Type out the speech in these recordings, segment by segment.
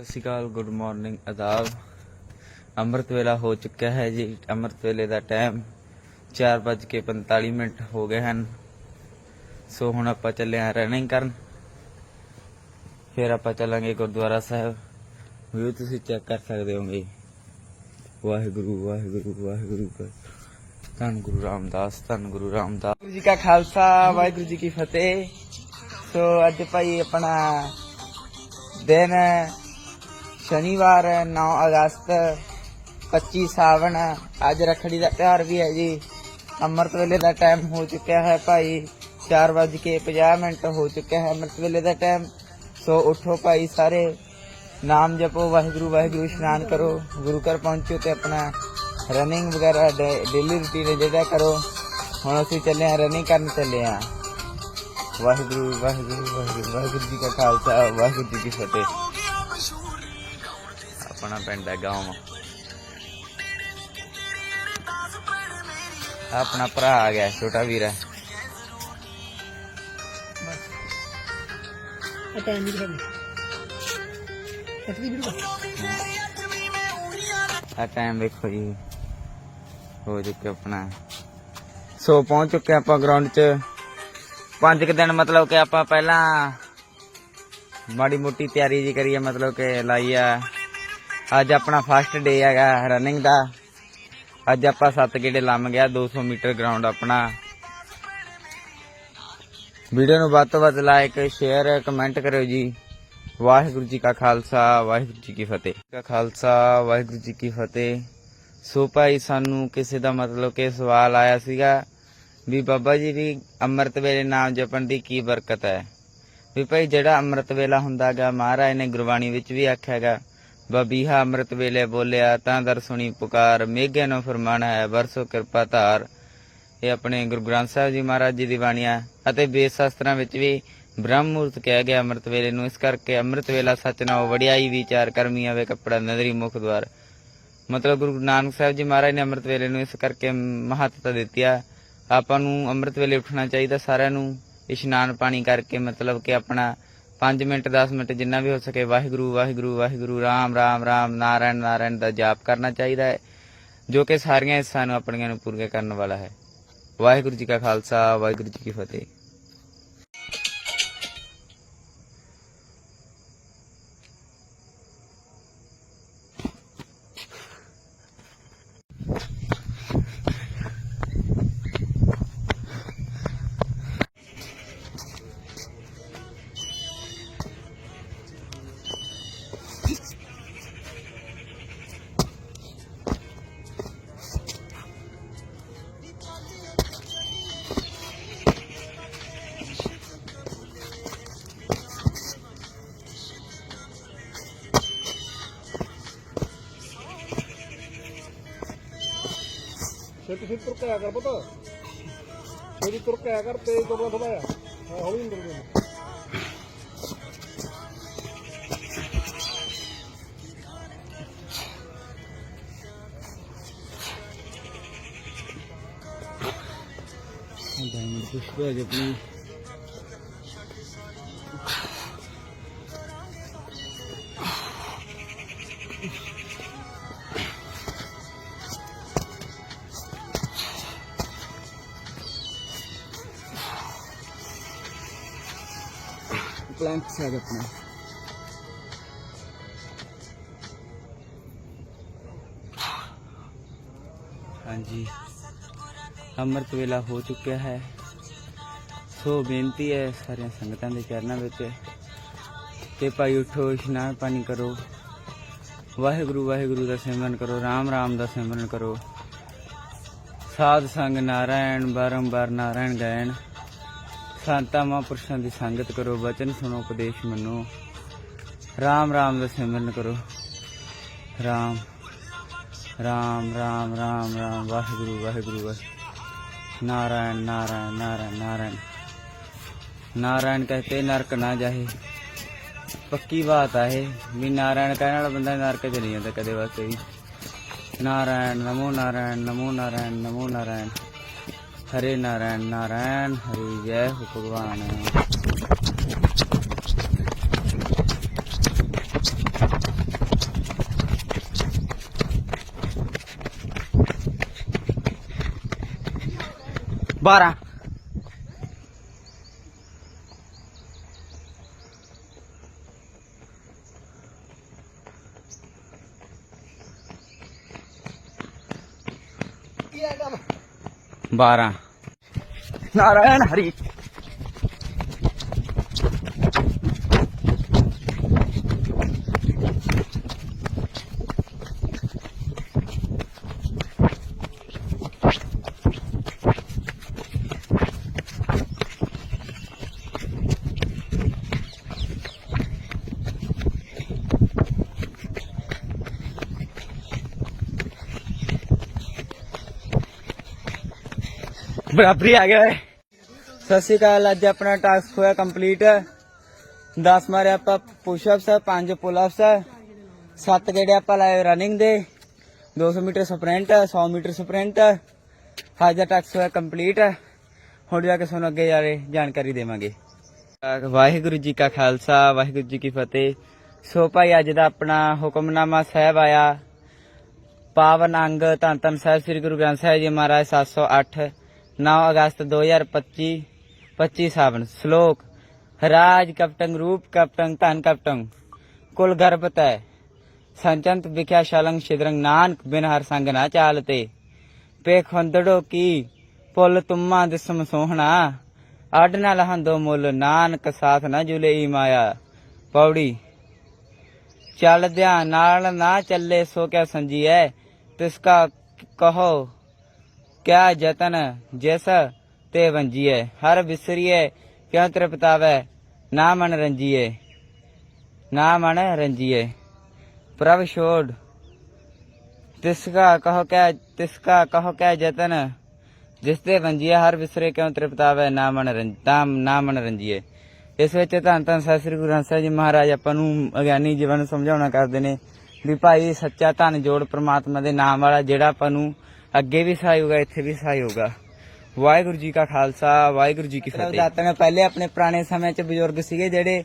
ਸਤਿ ਸ਼੍ਰੀ ਅਕਾਲ, good morning, ਆਦਾਬ। ਅੰਮ੍ਰਿਤ ਵੇਲਾ ਹੋ ਚੁੱਕਿਆ ਹੈ ਜੀ। ਅੰਮ੍ਰਿਤ ਵੇਲੇ ਦਾ ਟਾਈਮ 4:45 ਮਿੰਟ ਹੋ ਗਏ ਹਨ। ਸੋ ਹੁਣ ਆਪਾਂ ਚੱਲੇ ਹਾਂ ਰਨਿੰਗ ਕਰਨ। ਫਿਰ ਆਪਾਂ ਚੱਲਾਂਗੇ ਗੁਰਦੁਆਰਾ ਸਾਹਿਬ। ਵੀ ਤੁਸੀਂ ਚੈੱਕ ਕਰ ਸਕਦੇ ਹੋਗੇ। ਵਾਹਿਗੁਰੂ ਵਾਹਿਗੁਰੂ ਵਾਹਿਗੁਰੂ। ਧੰਨ ਗੁਰੂ ਰਾਮਦਾਸ, ਧੰਨ ਗੁਰੂ ਰਾਮਦਾਸ। ਜੀ ਕਾ ਖਾਲਸਾ, ਵਾਹਿਗੁਰੂ ਜੀ ਕੀ ਫਤਿਹ। ਸੋ ਅੱਜ ਭਾਈ ਆਪਣਾ ਦਿਨ ਸ਼ਨੀਵਾਰ 9 ਅਗਸਤ 25 ਸਾਵਣ, ਅੱਜ ਰਖੜੀ ਦਾ ਤਿਉਹਾਰ ਵੀ ਹੈ ਜੀ। ਅੰਮ੍ਰਿਤ ਵੇਲੇ ਦਾ ਟਾਈਮ ਹੋ ਚੁੱਕਿਆ ਹੈ ਭਾਈ 4:50 ਮਿੰਟ ਹੋ ਚੁੱਕਿਆ ਹੈ ਅੰਮ੍ਰਿਤ ਵੇਲੇ ਦਾ ਟਾਈਮ ਸੋ ਉਠੋ ਭਾਈ ਸਾਰੇ, ਨਾਮ ਜਪੋ, ਵਾਹਿਗੁਰੂ ਵਾਹਿਗੁਰੂ, ਇਸ਼ਨਾਨ ਕਰੋ, ਗੁਰੂ ਘਰ ਪਹੁੰਚੋ ਤੇ ਆਪਣਾ ਰਨਿੰਗ ਵਗੈਰਾ ਡੇਲੀ ਰੂਟੀਨ ਜਿਹੜਾ ਕਰੋ। ਹੁਣ ਅਸੀਂ ਚੱਲੇ ਹਾਂ ਰਨਿੰਗ ਕਰਨ ਚੱਲੇ ਹਾਂ। ਵਾਹਿਗੁਰੂ ਵਾਹਿਗੁਰੂ ਵਾਹਿਗੁਰੂ ਵਾਹਿਗੁਰੂ ਜੀ ਕਾ ਖਾਲਸਾ, ਵਾਹਿਗੁਰੂ ਜੀ ਕੀ ਫਤਿਹ। ਆਪਣਾ ਪਿੰਡ ਹੈ ਗਾਉਂ। ਆਪਣਾ ਭਰਾ ਆ ਗਿਆ ਛੋਟਾ ਵੀਰ ਹੈ। ਆ ਟਾਈਮ ਆ ਵੇਖੋ ਜੀ। ਹੋ ਚੁੱਕਿਆ ਆਪਣਾ। ਸੋ ਪਹੁੰਚ ਚੁੱਕੇ ਆਪਾਂ ਗਰਾਊਂਡ 'ਚ। ਪੰਜ ਕੁ ਦਿਨ ਮਤਲਬ ਕਿ ਆਪਾਂ ਪਹਿਲਾਂ ਮਾੜੀ ਮੋਟੀ ਤਿਆਰੀ ਜੀ ਕਰੀ ਆ ਮਤਲਬ ਕਿ ਲਾਈ ਆ ਅੱਜ ਆਪਣਾ ਫਸਟ ਡੇ ਹੈਗਾ ਰਨਿੰਗ ਦਾ। ਅੱਜ ਆਪਾਂ 7 ਗੇੜੇ ਲੰਮ ਗਿਆ 200 ਮੀਟਰ ਗਰਾਊਂਡ ਆਪਣਾ। ਵੀਡੀਓ ਨੂੰ ਵੱਧ ਤੋਂ ਵੱਧ ਲਾਈਕ ਸ਼ੇਅਰ ਕਮੈਂਟ ਕਰਿਓ ਜੀ। ਵਾਹਿਗੁਰੂ ਜੀ ਕਾ ਖਾਲਸਾ, ਵਾਹਿਗੁਰੂ ਜੀ ਕੀ ਫਤਿਹ। ਕਾ ਖਾਲਸਾ, ਵਾਹਿਗੁਰੂ ਜੀ ਕੀ ਫਤਿਹ। ਸੋ ਭਾਈ, ਸਾਨੂੰ ਕਿਸੇ ਦਾ ਮਤਲਬ ਕਿ ਸਵਾਲ ਆਇਆ ਸੀਗਾ ਵੀ ਬਾਬਾ ਜੀ ਵੀ ਅੰਮ੍ਰਿਤ ਵੇਲੇ ਨਾਮ ਜਪਣ ਦੀ ਕੀ ਬਰਕਤ ਹੈ? ਵੀ ਭਾਈ, ਜਿਹੜਾ ਅੰਮ੍ਰਿਤ ਵੇਲਾ ਹੁੰਦਾਗਾ ਮਹਾਰਾਜ ਨੇ ਗੁਰਬਾਣੀ ਵਿੱਚ ਵੀ ਆਖਿਆਗਾ ਬਬੀਹਾ ਅੰਮ੍ਰਿਤ ਵੇਲੇ ਬੋਲਿਆ, ਤਾਂ ਦਰ ਪੁਕਾਰ ਮੇਘੇ ਨੂੰ ਫਰਮਾਨ ਹੈ, ਵਰਸੋ ਕਿਰਪਾ ਧਾਰ। ਇਹ ਆਪਣੇ ਗੁਰੂ ਗ੍ਰੰਥ ਸਾਹਿਬ ਜੀ ਮਹਾਰਾਜ ਜੀ ਦੀ ਬਾਣੀ ਅਤੇ ਵੇਦ ਸ਼ਾਸਤਰਾਂ ਵਿੱਚ ਵੀ ਬ੍ਰਹਮ ਮੂਰਤ ਕਿਹਾ ਗਿਆ ਅੰਮ੍ਰਿਤ ਵੇਲੇ ਨੂੰ। ਇਸ ਕਰਕੇ ਅੰਮ੍ਰਿਤ ਵੇਲਾ ਸੱਚ ਨਾਉ ਵਡਿਆਈ ਵਿਚਾਰ ਕਰਮੀ ਆਵੇ ਕੱਪੜਾ ਨਦਰੀ ਮੁਖ ਦਵਾਰ ਮਤਲਬ ਗੁਰੂ ਨਾਨਕ ਸਾਹਿਬ ਜੀ ਮਹਾਰਾਜ ਨੇ ਅੰਮ੍ਰਿਤ ਵੇਲੇ ਨੂੰ ਇਸ ਕਰਕੇ ਮਹੱਤਤਾ ਦਿੱਤੀ ਆ। ਆਪਾਂ ਨੂੰ ਅੰਮ੍ਰਿਤ ਵੇਲੇ ਉੱਠਣਾ ਚਾਹੀਦਾ ਸਾਰਿਆਂ ਨੂੰ, ਇਸ਼ਨਾਨ ਪਾਣੀ ਕਰਕੇ, ਮਤਲਬ ਕਿ ਆਪਣਾ 5 ਮਿੰਟ 10 ਮਿੰਟ ਜਿੰਨਾ ਵੀ ਹੋ ਸਕੇ ਵਾਹਿਗੁਰੂ ਵਾਹਿਗੁਰੂ ਵਾਹਿਗੁਰੂ, ਰਾਮ ਰਾਮ ਰਾਮ, ਨਾਰਾਇਣ ਨਾਰਾਇਣ ਦਾ ਜਾਪ ਕਰਨਾ ਚਾਹੀਦਾ ਹੈ, ਜੋ ਕਿ ਸਾਰੀਆਂ ਇੱਛਾਵਾਂ ਨੂੰ ਆਪਣੀਆਂ ਨੂੰ ਪੂਰੀਆਂ ਕਰਨ ਵਾਲਾ ਹੈ। ਵਾਹਿਗੁਰੂ ਜੀ ਕਾ ਖਾਲਸਾ, ਵਾਹਿਗੁਰੂ ਜੀ ਕੀ ਫਤਿਹ। ਛੇਤੀ ਛੇਤੀ ਤੁਰ ਕੇ ਆਇਆ ਕਰ ਪਤਾ। ਛੇਤੀ ਤੁਰ ਕੇ ਆਇਆ ਕਰ ਤੇਜ਼ ਤੁਰਨਾ ਥੋੜਾ ਜਿਹਾ। ਹਾਂ, ਹੌਲੀ ਨਹੀਂ ਤੁਰਨਾ ਡਾਇਮੰਡ ਪੁਸ਼ਪ ਹੈ ਜੀ ਆਪਣੀ। ਪਲਾਂਟਸ ਹੈ ਜੀ ਆਪਣਾ ਹਾਂਜੀ। ਅੰਮ੍ਰਿਤ ਵੇਲਾ ਹੋ ਚੁੱਕਿਆ ਹੈ। ਸੋ ਬੇਨਤੀ ਹੈ ਸਾਰੀਆਂ ਸੰਗਤਾਂ ਦੇ ਚਰਨਾਂ ਵਿੱਚ ਕਿ ਭਾਈ ਉਠੋ, ਇਸ਼ਨਾਨ ਪਾਣੀ ਕਰੋ। ਵਾਹਿਗੁਰੂ ਵਾਹਿਗੁਰੂ ਦਾ ਸਿਮਰਨ ਕਰੋ, ਰਾਮ ਰਾਮ ਦਾ ਸਿਮਰਨ ਕਰੋ। ਸਾਧ ਸੰਗ ਨਾਰਾਇਣ, ਬਾਰੰਬਾਰ ਨਾਰਾਇਣ ਗਾਇਣ। ਸੰਤਾਂ ਮਹਾਂਪੁਰਸ਼ਾਂ ਦੀ ਸੰਗਤ ਕਰੋ ਬਚਨ ਸੁਣੋ ਉਪਦੇਸ਼ ਮੰਨੋ ਰਾਮ ਰਾਮ ਦਾ ਸਿਮਰਨ ਕਰੋ ਰਾਮ ਰਾਮ ਰਾਮ ਰਾਮ ਰਾਮ ਵਾਹਿਗੁਰੂ ਵਾਹਿਗੁਰੂ ਵਾਹਿ नारायण नारायण नारायण नारायण नारायण कहते नरक ना जाए ਪੱਕੀ ਬਾਤ ਆ ਇਹ ਵੀ ਨਾਰਾਇਣ ਕਹਿਣ ਵਾਲਾ ਬੰਦਾ ਨਰਕ ਚ ਨਹੀਂ ਜਾਂਦਾ ਕਦੇ ਵਾਸਤੇ ਵੀ ਨਾਰਾਇਣ ਨਮੋ ਨਾਰਾਇਣ ਨਮੋ ਨਾਰਾਇਣ ਨਮੋ ਨਾਰਾਇਣ हरे नारायण नारायण हरि जय हो भगवान बारह Yeah, come on. 12 ਨਾਰਾਇਣ ਹਰੀ। ਬਰਾਬਰੀ ਆ ਗਿਆ ਸਤਿ ਸ਼੍ਰੀ ਅਕਾਲ, ਅੱਜ ਆਪਣਾ ਟਾਸਕ ਹੋਇਆ ਕੰਪਲੀਟ 10 ਮਾਰੇ ਆਪਾਂ ਪੁਸ਼ਅਪਸ ਹੈ 5 ਪੁਲਅਪਸ ਹੈ 7 ਗੇੜੇ ਆਪਾਂ ਲਾਏ ਰਨਿੰਗ ਦੇ। 200 ਮੀਟਰ ਸਪ੍ਰਿੰਟ 100 ਮੀਟਰ ਸਪ੍ਰਿੰਟ ਅੱਜ ਦਾ ਟਾਸਕ ਹੋਇਆ ਕੰਪਲੀਟ ਹੁਣ ਜਾ ਕੇ ਤੁਹਾਨੂੰ ਅੱਗੇ ਜਾ ਰਹੇ ਜਾਣਕਾਰੀ ਦੇਵਾਂਗੇ। ਵਾਹਿਗੁਰੂ ਜੀ ਕਾ ਖਾਲਸਾ, ਵਾਹਿਗੁਰੂ ਜੀ ਕੀ ਫਤਿਹ। ਸੋ ਭਾਈ, ਅੱਜ ਦਾ ਆਪਣਾ ਹੁਕਮਨਾਮਾ ਸਾਹਿਬ ਆਇਆ। ਪਾਵਨ ਅੰਗ ਧੰਨ ਧੰਨ ਸਾਹਿਬ, ਸ੍ਰੀ ਗੁਰੂ ਗ੍ਰੰਥ ਸਾਹਿਬ ਜੀ ਮਹਾਰਾਜ 708 9 ਅਗਸਤ 2025 25 ਸਾਵਨ ਸ਼ਲੋਕ ਰਾਜ ਕਪਟੰਗ ਰੂਪ ਕਪਟੰਗ ਧਨ ਕਪਟੰਗ ਕੁਲ ਗਰਭਤ ਹੈ ਸੰਚੰਤ ਵਿਖਿਆ ਸ਼ਲੰਗ ਸ਼ਿਦਰੰਗ ਨਾਨਕ ਬਿਨ ਹਰ ਸੰਗ ਨਾ ਚਾਲਤੇ ਪੇਖੰਦੜੋ ਕੀ ਪੁੱਲ ਤੁਮਾ ਦਿਸਮ ਸੋਹਣਾ ਅੱਡ ਨਾ ਲਹੰਦੋ ਮੁੱਲ ਨਾਨਕ ਸਾਥ ਨਾ ਜੁਲੇ ਈ ਮਾਇਆ ਪੌੜੀ ਚੱਲਦਿਆਂ ਨਾਲ ਨਾ ਚੱਲੇ ਸੋ ਕਿਆ ਸੰਜੀਐ ਤਿਸ ਕਾ ਕਹੋ ਕਿਆ ਜਤਨ ਜਿਸ ਤੇ ਵੰਜੀਏ ਹਰ ਵਿਸਰੀਏ ਕਿਉ ਤ੍ਰਿਪਤਾਵੈ? ਨਾ ਮਨ ਰੰਜੀਏ ਨਾ ਮਨ ਰੰਜੀਏ ਪ੍ਰਭ ਛੋੜ, ਤਿਸਕਾ ਕਹੋ ਕਿਆ, ਤਿਸਕਾ ਕਹੋ ਕਿਆ ਜਤਨ ਜਿਸ ਤੇ ਵੰਜੀਏ ਹਰ ਵਿਸਰੇ ਕਿਉ ਤ੍ਰਿਪਤਾਵੈ? ਨਾ ਮਨ ਰੰਜਤਾ ਨਾ ਮਨ ਰੰਜੀਐ। ਇਸ ਵਿੱਚ ਧੰਨ ਧੰਨ ਸਤਿ ਸ੍ਰੀ ਗੁਰੂ ਗ੍ਰੰਥ ਸਾਹਿਬ ਜੀ ਮਹਾਰਾਜ ਆਪਾਂ ਨੂੰ ਅਗਿਆਨੀ ਜੀਵਨ ਸਮਝਾਉਣਾ ਕਰਦੇ ਨੇ ਵੀ ਭਾਈ ਸੱਚਾ ਧਨ ਜੋੜ ਪ੍ਰਮਾਤਮਾ ਦੇ ਨਾਮ ਵਾਲਾ ਜਿਹੜਾ ਆਪਾਂ ਨੂੰ ਅੱਗੇ ਵੀ ਸਹਾਈ ਹੋਗਾ ਇੱਥੇ ਵੀ ਸਹਾਈ ਹੋਗਾ ਵਾਹਿਗੁਰੂ ਜੀ ਕਾ ਖਾਲਸਾ ਵਾਹਿਗੁਰੂ ਜੀ ਕੀ ਫਤਿਹ। ਦਾਤਨ ਪਹਿਲੇ ਆਪਣੇ ਪੁਰਾਣੇ ਸਮੇਂ 'ਚ ਬਜ਼ੁਰਗ ਸੀਗੇ ਜਿਹੜੇ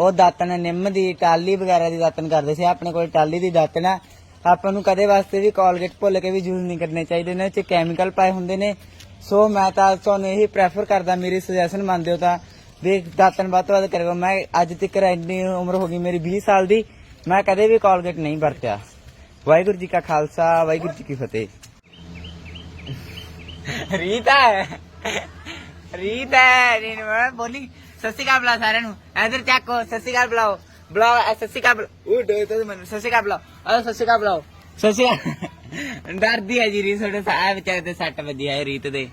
ਉਹ ਦਾਤਨ ਨਿੰਮ ਦੀ ਟਾਲੀ ਵਗੈਰਾ ਦੀ ਦਾਤਨ ਕਰਦੇ ਸੀ। ਆਪਣੇ ਕੋਲ ਟਾਲੀ ਦੀ ਦਾਤਨ ਆ। ਆਪਾਂ ਨੂੰ ਕਦੇ ਵਾਸਤੇ ਵੀ ਕੋਲਗੇਟ ਭੁੱਲ ਕੇ ਵੀ ਯੂਜ਼ ਨਹੀਂ ਕਰਨੇ ਚਾਹੀਦੇ। ਨੇ 'ਚ ਕੈਮੀਕਲ ਪਾਏ ਹੁੰਦੇ ਨੇ। ਸੋ ਮੈਂ ਤਾਂ ਤੁਹਾਨੂੰ ਇਹੀ ਪ੍ਰੈਫਰ ਕਰਦਾ। ਮੇਰੀ ਸੁਜੈਸ਼ਨ ਮੰਨਦੇ ਹੋ ਤਾਂ ਵੀ ਦਾਤਨ ਵੱਧ ਤੋਂ ਵੱਧ ਕਰਿਓ। ਮੈਂ ਅੱਜ ਤੱਕ ਇੰਨੀ ਉਮਰ ਹੋ ਗਈ ਮੇਰੀ 20 ਸਾਲ ਦੀ। ਮੈਂ ਕਦੇ ਵੀ ਕੋਲਗੇਟ ਨਹੀਂ ਵਰਤਿਆ। ਵਾਹਿਗੁਰੂ ਜੀ ਕਾ ਖਾਲਸਾ ਵਾਹਿਗੁਰੂ ਜੀ ਕੀ ਫਤਿਹ। ਰੀਤਾ ਹੈ। ਰੀਤਾ ਹੈ ਨੀ ਮੈਂ ਬੋਲੀ ਸਸੀ ਕਾ ਬੁਲਾ ਸਾਰਿਆਂ ਨੂੰ। ਇਧਰ ਚੱਕੋ ਸਸੀ ਕਾ ਬੁਲਾਓ। ਬੁਲਾਓ ਸਸੀ ਕਾ ਉਹ ਡੇ ਤੇ ਮੈਨੂੰ ਸਸੀ ਕਾ ਬੁਲਾਓ। ਆ ਸਸੀ ਕਾ ਬੁਲਾਓ। ਸਸੀ ਡਰਦੀ ਹੈ ਜੀ ਰੀ ਤੁਹਾਡੇ ਸਾਹਿਬ ਵਿਚਾਰੇ ਤੇ ਸੱਟ ਵੱਜੀ ਹੈ ਰੀਤ ਦੇ।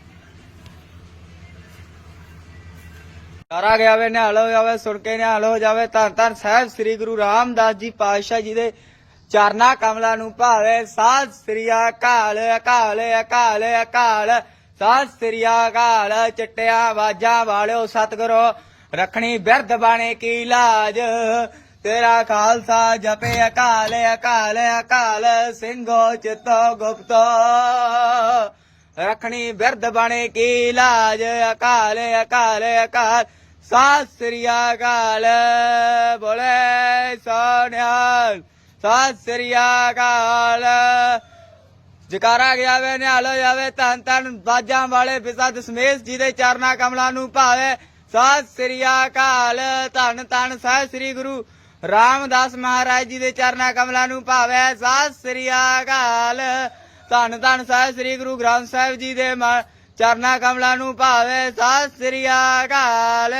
ਸਾਰਾ ਗਿਆ ਵੇ, ਨਿਹਾਲ ਹੋ ਜਾਵੇ ਸੁਣ ਕੇ ਨਿਹਾਲ ਹੋ ਜਾਵੇ ਧੰਨ ਧੰਨ ਸਾਹਿਬ ਸ੍ਰੀ ਗੁਰੂ ਰਾਮਦਾਸ ਜੀ ਪਾਤਸ਼ਾਹ ਜੀ ਦੇ ਚਰਨਾ ਕਮਲਾ ਨੂੰ ਭਾਵੇ, ਸਾਧ ਸ੍ਰੀ ਅਕਾਲ ਅਕਾਲ ਅਕਾਲ ਅਕਾਲ। ਸਾਧ ਸ੍ਰੀ ਅਕਾਲ, ਚਿੱਟਿਆਂ ਵਾਜਾਂ ਵਾਲਿਓ ਸਤਿਗੁਰੋ, ਰੱਖਣੀ ਬਿਰਧ ਬਾਣੇ ਕੀ ਲਾਜ? ਤੇਰਾ ਖਾਲਸਾ ਜਪੇ ਅਕਾਲ ਅਕਾਲ ਅਕਾਲ, ਸਿੰਘੋ ਚਿਤੋ ਗੁਪਤੋ। ਰਖਣੀ ਬਿਰਧ ਬਣੇ ਕੀ ਲਾਜ? ਅਕਾਲ ਅਕਾਲ ਅਕਾਲ। ਸਤਿ ਸ੍ਰੀ ਅਕਾਲ, ਬੋਲੇ ਸੋਨਿਆਲ ਸਤਿ ਸ੍ਰੀ ਅਕਾਲ। ਜਕਾਰਾ ਗਿਆ ਵੇ ਨਿਹਾਲ ਜਾਵੇ ਧੰਨ ਧੰਨ ਬਾਜਾਂ ਵਾਲੇ ਪਿਤਾ ਦਸ਼ਮੇਸ਼ ਜੀ ਦੇ ਚਰਨਾ ਕਮਲਾਂ ਨੂੰ ਭਾਵੇ। ਸਤਿ ਸ੍ਰੀ ਅਕਾਲ, ਧੰਨ ਧੰਨ ਸਾਹਿਬ ਸ੍ਰੀ ਗੁਰੂ ਰਾਮਦਾਸ ਮਹਾਰਾਜ ਜੀ ਦੇ ਚਰਨਾ ਕਮਲਾਂ ਨੂੰ ਭਾਵੇ। ਸਤਿ ਸ੍ਰੀ ਅਕਾਲ, ਧੰਨ ਧੰਨ ਸਾਹਿਬ ਸ੍ਰੀ ਗੁਰੂ ਗ੍ਰੰਥ ਸਾਹਿਬ ਜੀ ਦੇ ਚਰਨਾ ਕਮਲਾਂ ਨੂੰ ਭਾਵੇ। ਸਤਿ ਸ੍ਰੀ ਅਕਾਲ।